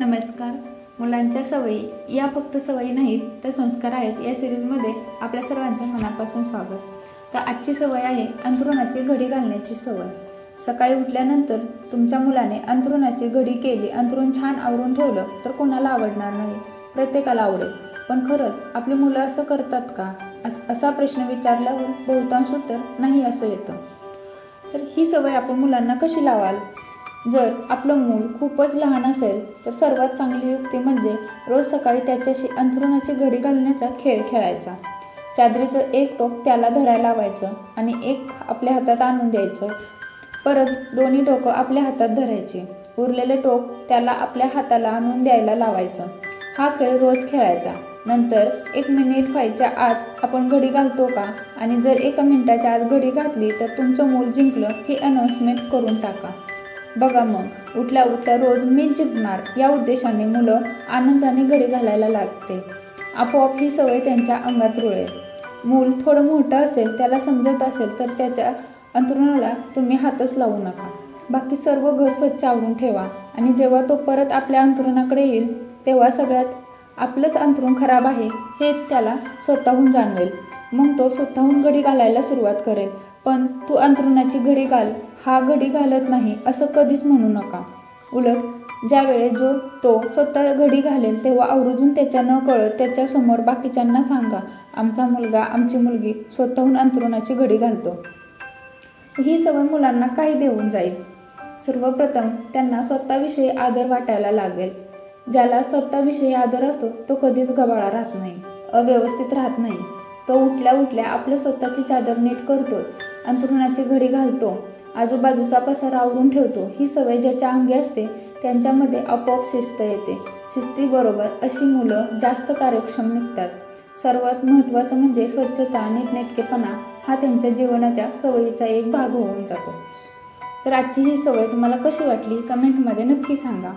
नमस्कार. मुलांच्या सवयी या फक्त सवयी नाहीत तर संस्कार आहेत या सिरीजमध्ये आपल्या सर्वांचं मनापासून स्वागत. तर आजची सवय आहे अंथरुणाची घडी घालण्याची सवय. सकाळी उठल्यानंतर तुमच्या मुलाने अंथरुणाची घडी केली अंथरुण छान आवरून ठेवलं तर कोणाला आवडणार नाही? प्रत्येकाला आवडेल. पण खरंच आपली मुलं असं करतात का? असा प्रश्न विचारल्यावर बहुतांश उत्तर नाही असं येतं. तर ही सवय आपण मुलांना कशी लावाल? जर आपलं मूल खूपच लहान असेल तर सर्वात चांगली युक्ती म्हणजे रोज सकाळी त्याच्याशी अंथरुणाची घडी घालण्याचा खेळ खेळायचा. चादरीचं एक टोक त्याला धरायला लावायचं आणि एक आपल्या हातात आणून द्यायचं. परत दोन्ही टोकं आपल्या हातात धरायची. उरलेले टोक त्याला आपल्या हाताला आणून द्यायला लावायचं. हा खेळ रोज खेळायचा. नंतर एक मिनिट व्हायच्या आत आपण घडी घालतो का? आणि जर एका मिनिटाच्या आत घडी घातली तर तुमचं मूल जिंकलं ही अनाऊन्समेंट करून टाका. बघा मग उठल्या उठल्या रोज मीच जिंकणार या उद्देशाने मुलं आनंदाने घडी घालायला लागते. आपोआप ही सवय त्यांच्या अंगात रुळेल. मूल थोडं मोठं असेल त्याला समजत असेल तर त्याच्या अंथरुणाला तुम्ही हातच लावू नका. बाकी सर्व घर स्वच्छ आवरून ठेवा आणि जेव्हा तो परत आपल्या अंथरुणाकडे येईल तेव्हा सगळ्यात आपलंच अंतरुण खराब आहे हे त्याला स्वतःहून जाणवेल. मग तो स्वतःहून घडी घालायला सुरुवात करेल. पण तू अंथरुणाची घडी घाल हा घडी घालत नाही असं कधीच म्हणू नका. उलट ज्यावेळेस जो तो स्वतः घडी घालेल तेव्हा आवर्जून त्याच्या न कळत त्याच्यासमोर बाकीच्यांना सांगा आमचा मुलगा आमची मुलगी स्वतःहून अंथरुणाची घडी घालतो. ही सवय मुलांना काही देऊन जाईल. सर्वप्रथम त्यांना स्वतःविषयी आदर वाटायला लागेल. ज्याला स्वतःविषयी आदर असतो तो कधीच गबाळा राहत नाही अव्यवस्थित राहत नाही. तो उठल्या उठल्या आपलं स्वतःची चादर नीट करतोच. अंथरुणाची घडी घालतो. आजूबाजूचा पसारा आवरून ठेवतो. ही सवय ज्याच्या अंगी असते त्यांच्यामध्ये आपोआप शिस्त येते. शिस्तीबरोबर अशी मुलं जास्त कार्यक्षम निघतात. सर्वात महत्त्वाचं म्हणजे स्वच्छता नीटनेटकेपणा हा त्यांच्या जीवनाच्या सवयीचा एक भाग होऊन जातो. तर आजची ही सवय तुम्हाला कशी वाटली? कमेंटमध्ये नक्की सांगा.